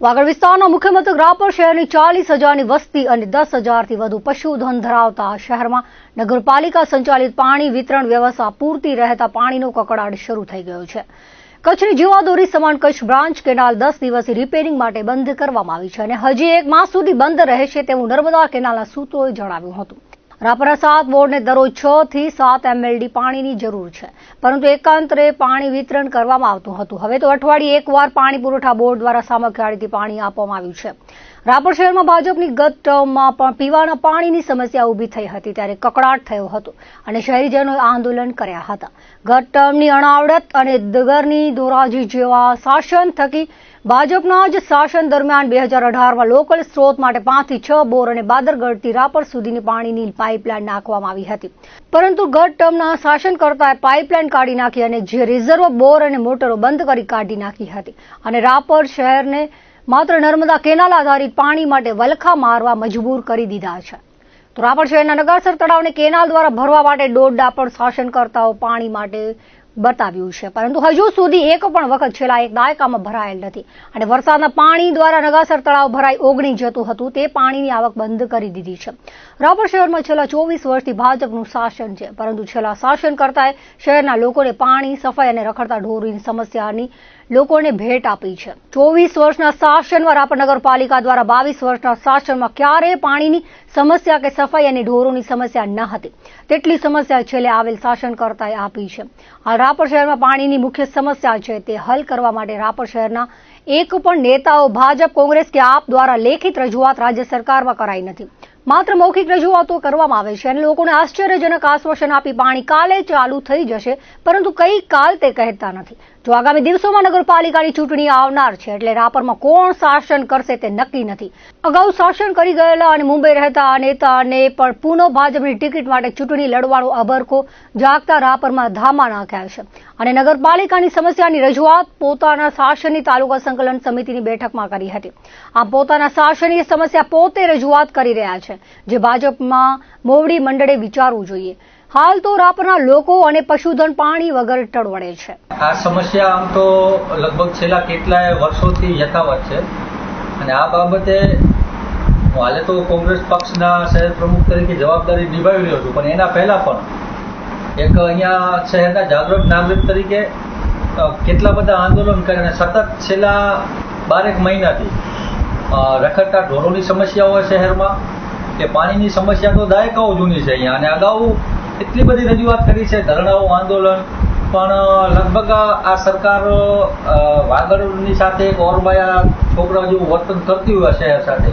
વાગડ વિસ્તારના મુખ્ય મથક રાપર શહેરની ચાલીસ હજારની વસ્તી અને દસ હજારથી વધુ પશુધન ધરાવતા શહેરમાં નગરપાલિકા સંચાલિત પાણી વિતરણ વ્યવસ્થા પૂરતી રહેતા પાણીનો કકડાટ શરૂ થઈ ગયો છે. કચ્છની જીવાદોરી સમાન કચ્છ બ્રાન્ચ કેનાલ દસ દિવસથી રિપેરિંગ માટે બંધ કરવામાં આવી છે અને હજી એક માસ સુધી બંધ રહેશે તેવું નર્મદા કેનાલના સૂત્રોએ જણાવ્યું હતું. રાપરના બોર્ડને દરરોજ છ થી સાત એમએલડી પાણીની જરૂર છે. પરંતુ એકાંતરે પાણી વિતરણ કરવામાં આવતું હતું. હવે તો અઠવાડિયે એકવાર પાણી પુરવઠા બોર્ડ દ્વારા સામખિયાળીથી પાણી આપવામાં આવ્યું છે. રાપર શહેરમાં ભાજપની ગત ટર્મમાં પણ પીવાના પાણીની સમસ્યા ઊભી થઈ હતી ત્યારે કકડાટ થયો હતો અને શહેરીજનોએ આંદોલન કર્યા હતા. ગત ટર્મની અણાવડત અને દગરની ધોરાજી જેવા શાસન થકી ભાજપના જ શાસન દરમિયાન બે હજાર અઢારમાં લોકલ સ્ત્રોત માટે પાંચથી છ બોર અને બાદરગઢથી રાપર સુધીની પાણીની પાઇપલાઇન નાખવામાં આવી હતી. પરંતુ ગત ટર્મના શાસનકર્તાએ પાઇપલાઇન કાઢી નાખી અને જે રિઝર્વ બોર અને મોટરો બંધ કરી કાઢી નાખી હતી અને રાપર શહેરને માત્ર નર્મદા કેનાલ આધારિત પાણી માટે વલખા મારવા મજબૂર કરી દીધા છે. તો રાપર શહેરના નગાસર તળાવને કેનાલ દ્વારા ભરવા માટે દોડડા પણ શાસનકર્તાઓ પાણી માટે બતાવ્યું છે. પરંતુ હજુ સુધી એક પણ વખત છેલ્લા એક દાયકામાં ભરાયેલ નથી. અને વરસાદના પાણી દ્વારા નગાસર તળાવ ભરાઈ ઓગણી જતું હતું. તે પાણીની આવક બંધ કરી દીધી છે. રાપર શહેરમાં છેલ્લા ચોવીસ વર્ષથી ભાજપનું શાસન છે. પરંતુ છેલ્લા શાસન કરતાએ શહેરના લોકોને પાણી, સફાઈ અને રખડતા ઢોરની સમસ્યાની લોકોને ભેટ આપી છે. ચોવીસ વર્ષના શાસનમાં રાપર નગરપાલિકા દ્વારા બાવીસ વર્ષના શાસનમાં ક્યારેય પાણીની સમસ્યા કે સફાઈ અને ઢોરોની સમસ્યા ન હતી. તેટલી સમસ્યા છેલ્લે આવેલ શાસનકર્તાએ આપી છે. હાલ રાપર શહેરમાં પાણીની મુખ્ય સમસ્યા છે તે હલ કરવા માટે રાપર શહેરના એક પણ નેતાઓ ભાજપ, કોંગ્રેસ કે આપ દ્વારા લેખિત રજૂઆત રાજ્ય સરકારમાં કરાઈ નથી. માત્ર મૌખિક રજૂઆતો કરવામાં આવે છે અને લોકોને આશ્ચર્યજનક આશ્વાસન આપી પાણી કાલે ચાલુ થઈ જશે, પરંતુ કઈ કાલ તે કહેતા નથી. જો આગામી દિવસોમાં નગરપાલિકાની ચૂંટણી આવનાર છે, એટલે રાપરમાં કોણ શાસન કરશે તે નક્કી નથી. અગાઉ શાસન કરી ગયેલા અને મુંબઈ રહેતા નેતાને પણ પુનઃ ભાજપની ટિકિટ માટે ચૂંટણી લડવાનો અબરખો જાગતા રાપરમાં ધામા નાખ્યા છે. અને નગરપાલિકાની સમસ્યાની રજૂઆત પોતાના શાસનની તાલુકા સંકલન સમિતિની બેઠકમાં કરી હતી. આમ પોતાના શાસનની સમસ્યા પોતે રજૂઆત કરી રહ્યા છે, જે ભાજપમાં મોવડી મંડળે વિચારવું જોઈએ. હાલ તો રાપરના લોકો અને પશુધન પાણી વગર ટળવડે છે. આ સમસ્યા આમ તો લગભગ છેલ્લા કેટલાય વર્ષોથી યથાવત છે. અને આ બાબતે હું હાલે તો કોંગ્રેસ પક્ષના શહેર પ્રમુખ તરીકે જવાબદારી નિભાવી રહ્યો છું, પણ એના પહેલાં પણ એક અહીંયા શહેરના જાગૃત નાગરિક તરીકે કેટલા બધા આંદોલન કરે અને સતત છેલ્લા બારેક મહિનાથી રખડતા ઢોરોની સમસ્યા હોય શહેરમાં, કે પાણીની સમસ્યા તો દાયકાઓ જૂની છે અહીંયા, અને અગાઉ એટલી બધી રજૂઆત કરી છે, ધરણાઓ, આંદોલન પણ લગભગ આ સરકાર વાગડની સાથે ઓરબાયા છોકરા જેવું વર્તન કરતી હોય શહેર સાથે.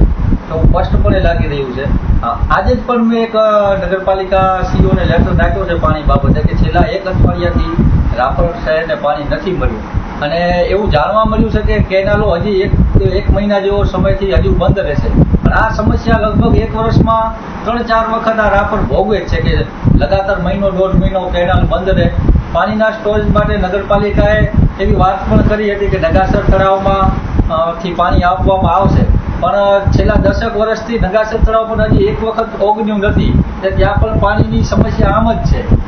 તો સ્પષ્ટપણે લાગી રહ્યું છે. આજે જ પણ મેં એક નગરપાલિકા સીઓને લેટર નાખ્યો છે પાણી બાબતે કે છેલ્લા એક અઠવાડિયાથી રાપર શહેરને પાણી નથી મળ્યું. અને એવું જાણવા મળ્યું છે કે કેનાલો હજી એક એક મહિના જેવો સમયથી હજુ બંધ રહેશે. પણ આ સમસ્યા લગભગ એક વર્ષમાં ત્રણ ચાર વખત આ રાપર ભોગવે છે કે લગાતાર મહિનો દોઢ મહિનો કેનાલ બંધ રહે. પાણીના સ્ટોરેજ માટે નગરપાલિકાએ એવી વાત પણ કરી હતી કે નગાસર તળાવમાં થી પાણી આપવામાં આવશે. પણ છેલ્લા દસેક વર્ષથી નગાસર તળાવ પણ હજી એક વખત ઓગન્યું નથી. ત્યાં પણ પાણીની સમસ્યા આમ જ છે.